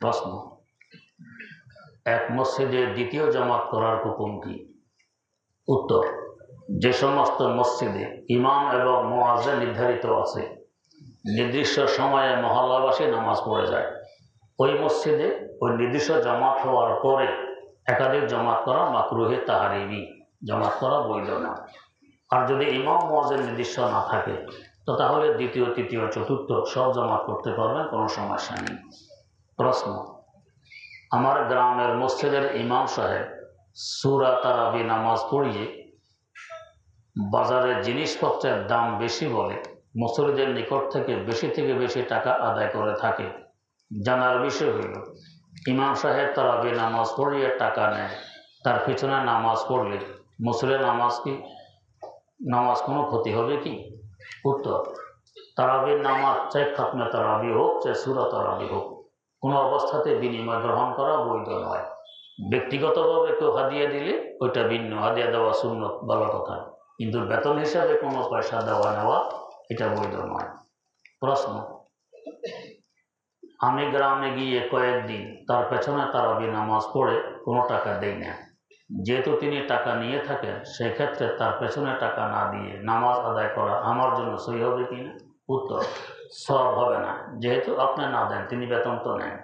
প্রশ্ন। এক মসজিদে দ্বিতীয় জামাত করার হুকুম কি? উত্তর, যে সমস্ত মসজিদে ইমাম এবং মোয়াজে নির্ধারিত আছে, নির্দিষ্ট সময়ে মহল্লাবাসী নামাজ পড়ে যায়। ওই মসজিদে ওই নির্দিষ্ট জামাত হওয়ার পরে একাধিক জামাত করা মাকরুহে তাহারিমি, জামাত করা বৈধ না। আর যদি ইমাম মোয়াজের নির্দিষ্ট না থাকে, তো তাহলে দ্বিতীয়, তৃতীয়, চতুর্থ সব জামাত করতে পারবেন, কোনো সমস্যা নেই। প্রশ্ন। আমার গ্রামের মসজিদের ইমাম সাহেব সুরা তারাবি নামাজ পড়িয়ে বাজারে জিনিসপত্রের দাম বেশি বলে মুসলিদের নিকট থেকে বেশি থেকে বেশি টাকা আদায় করে থাকে। জানার বিষয় হইল, ইমাম সাহেব তারাবি নামাজ পড়িয়ে টাকা নেয়, তার পিছনে নামাজ পড়লে মুসলির নামাজ কি, নামাজ কোনো ক্ষতি হবে কি? উত্তর, তারাবির নামাজ চাই খাতমে তারাবি হোক চাই সুরা তারাবি হোক। কোনো অবস্থাতে বিনিময় গ্রহণ করা বৈধ নয়। ব্যক্তিগতভাবে কেউ হাদিয়া দিলে ওইটা ভিন্ন, হাদিয়া দেওয়া শূন্য ভালো কথা। কিন্তু বেতন হিসাবে কোনো পয়সা দেওয়া নেওয়া এটা বৈধ নয়। প্রশ্ন, আমি গ্রামে গিয়ে কয়েকদিন তার পেছনে তারাবি নামাজ পড়ে কোনো টাকা দেয় না। যেহেতু তিনি টাকা নিয়ে থাকেন, সেক্ষেত্রে তার পেছনে টাকা না দিয়ে নামাজ আদায় করা আমার জন্য সই হবে কি না উত্তর সব হবে না। যেহেতু আপনি না দেন, তিনি বেতন তো নেন।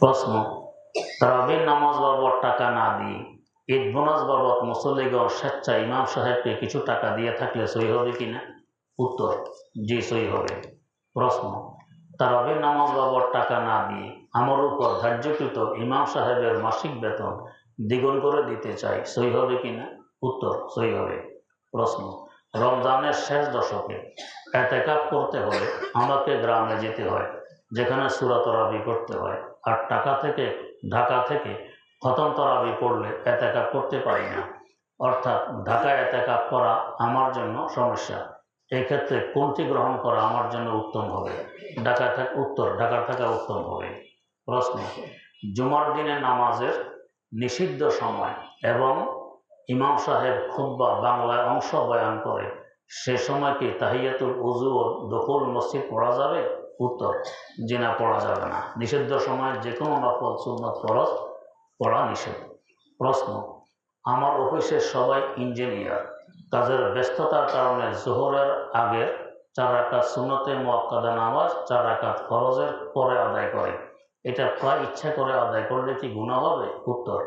প্রশ্ন, তারাবির নামাজ বাবদ টাকা না দিয়ে, ঈদ বোনাস বাবদ মুসল্লিগণ স্বেচ্ছা ইমাম সাহেবকে কিছু টাকা দিয়ে থাকলে সই হবে কি না? উত্তর, জি, সই হবে। প্রশ্ন, তারাবির নামাজ বাবদ টাকা না দিয়ে আমার উপর ধার্যকৃত ইমাম সাহেবের মাসিক বেতন দ্বিগুণ করে দিতে চাই, সই হবে কি না? উত্তর, সই হবে। প্রশ্ন রমজানের শেষ দশকে এতেকাপ করতে হলে আমাকে গ্রামে যেতে হয়, যেখানে সুরাতরাবি করতে হয়। আর টাকা থেকে, ঢাকা থেকে খতম তরাবি পড়লে এতেকাপ করতে পারি না। অর্থাৎ ঢাকায় এতেকাপ করা আমার জন্য সমস্যা। এক্ষেত্রে ক্ষেত্রে কোনটি গ্রহণ করা আমার জন্য উত্তম হবে? ঢাকা থাকা উত্তর, ঢাকা থাকা উত্তম হবে। প্রশ্ন, জুমার দিনে নামাজের নিষিদ্ধ সময় এবং ইমাম সাহেব খুব্বা বাংলায় অংশ বয়ান করে, সে সময় কি তাহিয়াতুল উজু ও দখল মসজিদ পড়া যাবে? উত্তর যে না পড়া যাবে না। নিষিদ্ধ সময় যে কোনো নফল সুন্নত ফরজ পড়া নিষেধ। প্রশ্ন, আমার অফিসের সবাই ইঞ্জিনিয়ার, কাজের ব্যস্ততার কারণে জোহরের আগে চার রাকাত সুন্নতে মোয়াক্কাদা নামাজ চার রাকাত ফরজের পরে আদায় করে। এটা প্রায় ইচ্ছা করে আদায় করলে কি গুণা হবে? উত্তর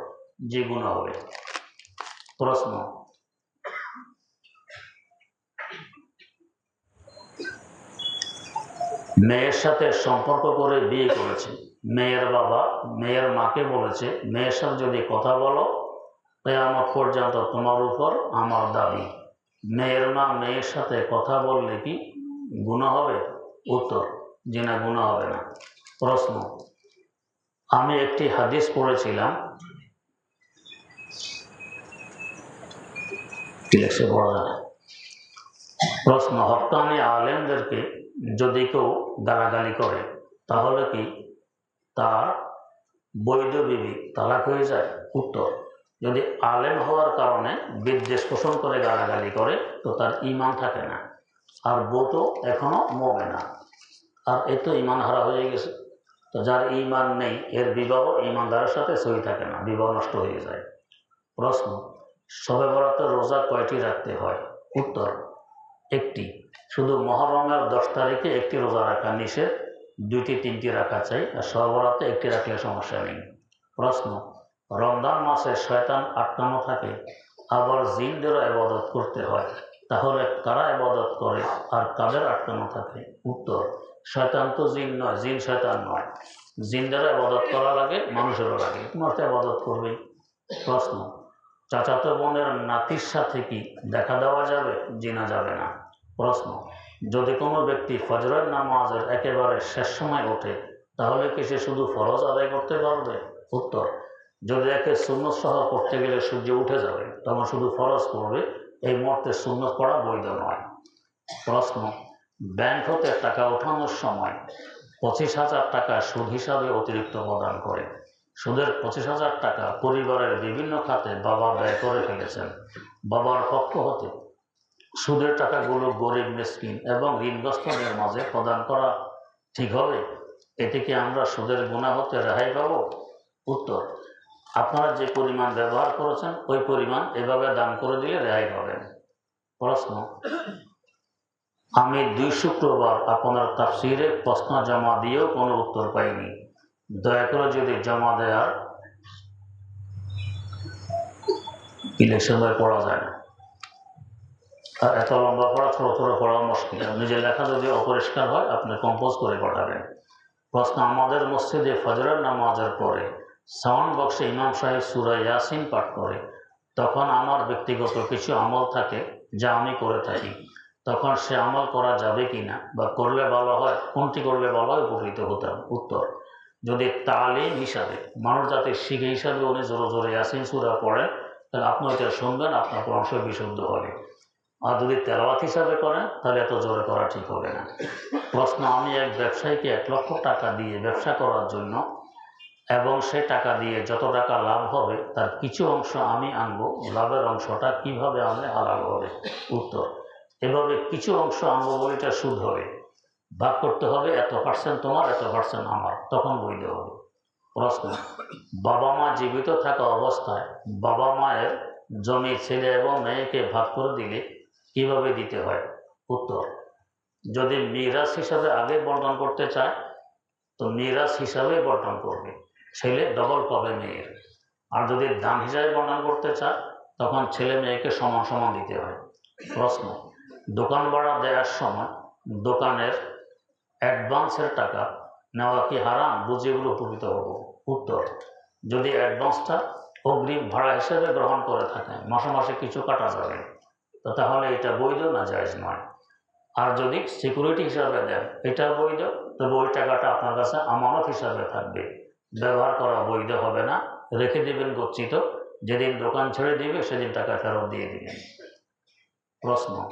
যে গুণা হবে। প্রশ্ন। মেয়ের সাথে সম্পর্ক করে বিয়ে করেছে। মেয়ের বাবা মেয়ের মাকে বলেছে, মেয়ের সাথে যদি কথা বলো তাই আমার পর্যন্ত তোমার উপর আমার দাবি। মেয়ের মা মেয়ের সাথে কথা বললে কি গুণা হবে? উত্তর যে না গুণা হবে না। প্রশ্ন। আমি একটি হাদিস পড়েছিলাম কি লেখছে পড়া প্রশ্ন হকানি আলেমদেরকে যদি কেউ গালাগালি করে, তাহলে কি তার বৈধ বিবি তালাক হয়ে যায়? উত্তর, যদি আলেম হওয়ার কারণে বিদ্বেষ পোষণ করে গালাগালি করে, তো তার ইমান থাকে না। আর বউ তো এখনও মরে না। আর এ তো ইমান হারা হয়ে গেছে। তো যার ইমান নেই, এর বিবাহ ইমানদারের সাথে সই থাকে না, বিবাহ নষ্ট হয়ে যায়। প্রশ্ন সবে বরাতে রোজা কয়টি রাখতে হয়? উত্তর, একটি। শুধু মহরমের দশ তারিখে একটি রোজা রাখা নিষেধ, দুইটি, তিনটি রাখা চাই, আর সবরাতে একটি রাখলে সমস্যা নেই। প্রশ্ন, রমজান মাসে শয়তান আটকানো থাকে? আবার জিনদেরও আবাদত করতে হয়। তাহলে কারা আবাদত করে আর কাদের আটকানো থাকে? উত্তর, শয়তান তো জিন নয়, জিন শয়তান নয়। জিনদেরও আবাদত করা লাগে, মানুষেরও লাগে। তোমার তো আবাদত করবে প্রশ্ন চাচাতো বোনের নাতির সাথে কি দেখা দেওয়া যাবে? জিনা যাবে না। প্রশ্ন, যদি কোনো ব্যক্তি ফজরের নামাজের একেবারে শেষ সময় ওঠে, তাহলে কি সে শুধু ফরজ আদায় করতে পারবে? উত্তর, যদি একে সুন্নত সহ করতে গেলে সূর্য উঠে যাবে, তখন শুধু ফরজ করবে এই মুহূর্তে সুন্নত পড়া বৈধ নয়। প্রশ্ন, ব্যাংক হতে টাকা ওঠানোর সময় পঁচিশ হাজার টাকা সুদ হিসাবে অতিরিক্ত প্রদান করে। সুদের পঁচিশ হাজার টাকা পরিবারের বিভিন্ন খাতে বাবা ব্যয় করে ফেলেছেন। বাবার পক্ষ হতে সুদের টাকাগুলো গরিব, মিসকিন এবং ঋণগ্রস্তদের মাঝে প্রদান করা ঠিক হবে? এতে কি আমরা সুদের গুণা হতে রেহাই পাবো? উত্তর, আপনারা যে পরিমাণ ব্যবহার করেছেন, ওই পরিমাণ এভাবে দান করে দিলে রেহাই পাবেন। প্রশ্ন, আমি দুই শুক্রবার আপনার তাফসিরে প্রশ্ন জমা দিয়েও কোনো উত্তর পাইনি। দয়া করে যদি জমা দেওয়ার ইলেকশন বই পড়া যায় না। আর এত লম্বা পড়া, ছোট ছোট পড়া মুশকিল। নিজের লেখা যদি অপরিষ্কার হয়, আপনি কম্পোজ করে পাঠাবেন প্রশ্ন, আমাদের মসজিদে ফজরের নামাজের পরে সাউন্ড বক্সে ইমাম সাহেব সুরা ইয়াসিন পাঠ করে। তখন আমার ব্যক্তিগত কিছু আমল থাকে যা আমি করে থাকি। তখন সে আমল করা যাবে কি না বা করলে ভালো হয়, কোনটি করলে ভালো হয়, উপকৃত হতাম উত্তর যদি তালিম হিসাবে মানুষ জাতির শিখে হিসাবে উনি জোরে জোরে ইয়াসিন সুরা পড়েন তাহলে আপনি ওইটা শুনবেন, আপনার অংশ বিশুদ্ধ হবে। আর যদি তেলাওয়াত হিসাবে করেন তাহলে এত জোরে করা ঠিক হবে না। প্রশ্ন, আমি এক ব্যবসায়ীকে এক লক্ষ টাকা দিয়ে ব্যবসা করার জন্য, এবং সে টাকা দিয়ে যত টাকা লাভ হবে, তার কিছু অংশ আমি আনব, লাভের অংশটা কীভাবে আনলে হালাল হবে? উত্তর, এভাবে কিছু অংশ আনব বলে এটা সুদ হবে। ভাগ করতে হবে, এত পার্সেন্ট তোমার, এত পার্সেন্ট আমার। তখন বৈধ হবে। প্রশ্ন, বাবা মা জীবিত থাকা অবস্থায় বাবা মায়ের জমি ছেলে এবং মেয়েকে ভাগ করে দিলে কীভাবে দিতে হয়? উত্তর, যদি মিরাজ হিসাবে আগে বন্টন করতে চায়, তো মিরাজ হিসাবে বন্টন করবে। ছেলে ডবল পাবে মেয়ের। আর যদি দান হিসাবে বন্টন করতে চায়, তখন ছেলে মেয়েকে সমান সমান দিতে হয়। প্রশ্ন, দোকান ভাড়া দেওয়ার সময় দোকানের অ্যাডভান্সের টাকা নেওয়া কি হারাম? বুঝিয়ে উপকৃত হব। উত্তর, যদি অ্যাডভান্সটা অগ্রিম ভাড়া হিসেবে গ্রহণ করে থাকেন, মাসে মাসে কিছু কাটা যাবে। তো তাহলে এটা বৈধ না জায়জ নয়? আর যদি সিকিউরিটি হিসাবে দেন, এটা বৈধ? তবে ওই টাকাটা আপনার কাছে আমানত হিসাবে থাকবে। ব্যবহার করা বৈধ হবে না। রেখে দেবেন গচ্ছিত। যেদিন দোকান ছেড়ে দিবে, সেদিন টাকা ফেরত দিয়ে দিবেন। প্রশ্ন।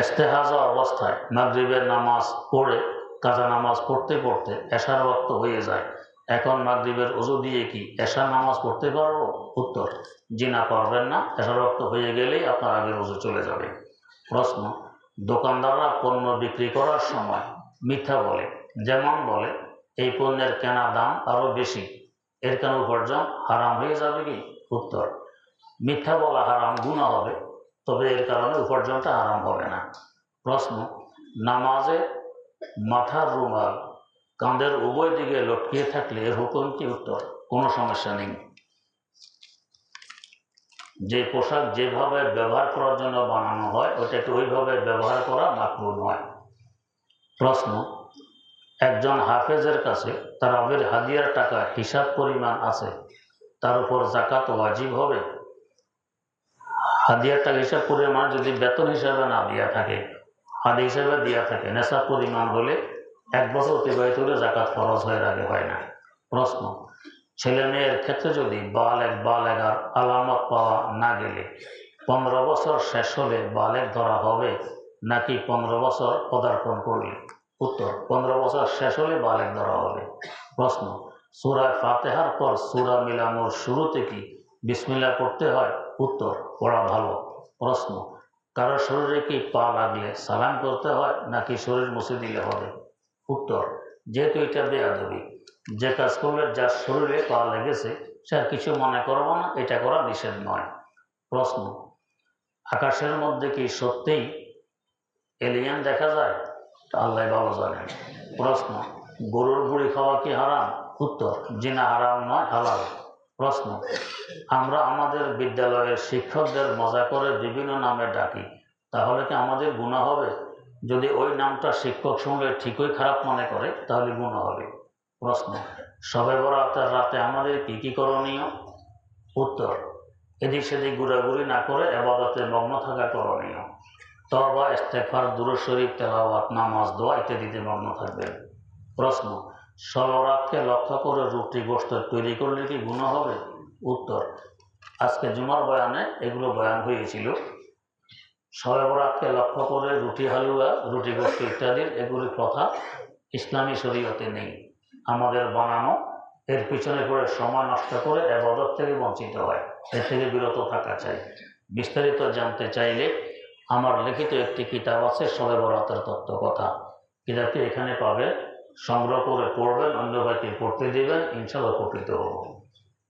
এস্তেহাজা অবস্থায় মাগরিবের নামাজ পড়ে কাজা নামাজ পড়তে পড়তে এশার রক্ত হয়ে যায়। এখন মাগরিবের অজু দিয়ে কি এশার নামাজ পড়তে পারব? উত্তর, জি না, পারবেন না। এশার রক্ত হয়ে গেলেই আপনার আগের অজু চলে যাবে। প্রশ্ন, দোকানদাররা পণ্য বিক্রি করার সময় মিথ্যা বলে, যেমন বলে, এই পণ্যের কেনা দাম আরও বেশি, এর কেন উপার্জন হারাম হয়ে যাবে কি? উত্তর, মিথ্যা বলা হারাম গুণা হবে। তবে এর কারণে উপার্জনটা আরাম হবে না। প্রশ্ন, নামাজে মাথার রুমাল কাঁধের উভয় দিকে লটকিয়ে থাকলে এর হুকুম কি উত্তর? কোনো সমস্যা নেই। যে পোশাক যেভাবে ব্যবহার করার জন্য বানানো হয় ওটাকে ওইভাবে ব্যবহার করা মাকরু নয়। প্রশ্ন, একজন হাফেজের কাছে তার আবের হাদিয়ার টাকা হিসাব পরিমাণ আছে, তার উপর জাকাত ওয়াজিব হবে? হাদিয়ার টাকা হিসাব পরিমাণ যদি বেতন হিসাবে না দেওয়া থাকে, হাদি হিসাবে দেওয়া থাকে নেশা পরিমাণ হলে এক বছর অতিবাহিত হলে জাকাত খরচ হয়ে আগে হয় না। প্রশ্ন, ছেলে মেয়ের ক্ষেত্রে যদি বাল এক বালেক বালেগার আলামত পাওয়া না গেলে পনেরো বছর শেষ হলে বালেক ধরা হবে নাকি পনেরো বছর পদার্পণ করলে? উত্তর, পনেরো বছর শেষ হলে বালেক ধরা হবে। প্রশ্ন সুরায় ফাতেহার পর সুরা মিলানোর শুরুতে কি বিসমিল্লা পড়তে হয়? উত্তর পড়া ভালো, প্রশ্ন। কারও শরীরে কি পা লাগলে সালাম করতে হয়, নাকি শরীর মুছে দিলে হবে? উত্তর, যেহেতু এটা বেয়াদবি। যে কাজ করলে যার শরীরে পা লেগেছে, সে আর কিছু মনে করব না, এটা করা নিষেধ নয়। প্রশ্ন, আকাশের মধ্যে কি সত্যিই এলিয়ান দেখা যায়? আল্লাহ ভালো জানেন প্রশ্ন, গরুর গুড়ি খাওয়া কি হারাম? উত্তর, জিনা হারাম নয়, হালাল। প্রশ্ন। আমরা আমাদের বিদ্যালয়ের শিক্ষকদের মজা করে বিভিন্ন নামে ডাকি। তাহলে কি আমাদের গুণা হবে? যদি ওই নামটা শিক্ষক শুনলে ঠিকই খারাপ মনে করে, তাহলে গুণা হবে। প্রশ্ন। সবে বরাতের রাতে আমাদের কি কি করণীয়? উত্তর। এদিক সেদিক ঘুরাঘুরি না করে আবাদতে মগ্ন থাকা করণীয়। তবা ইস্তেফার দূর শরীফ, তেলাওয়াত, নামাজ, দোয়া ইত্যাদিতে মগ্ন থাকবেন। প্রশ্ন। সবরাতকে লক্ষ্য করে রুটি গোস্ত তৈরি করলে কি গুণ হবে? উত্তর। আজকে জুমার বয়ানে এগুলো বয়ান হয়েছিল। সরবরাতকে লক্ষ্য করে রুটি হালুয়া, রুটি গোস্ত ইত্যাদির এগুলি কথা ইসলামী শরীয়তে নেই। আমাদের বানানো, এর পিছনে করে সময় নষ্ট করে এবাদত থেকে বঞ্চিত হয়। এর থেকে বিরত থাকা চাই। বিস্তারিত জানতে চাইলে আমার লিখিত একটি কিতাব আছে সবে বরাতের তত্ত্ব কথা। কিতাবটি এখানে পাবে সংগ্রহ করে পড়বেন অন্য ভাইকে পড়তে দেবেন? ইনশাল্লাহ উপকৃত হব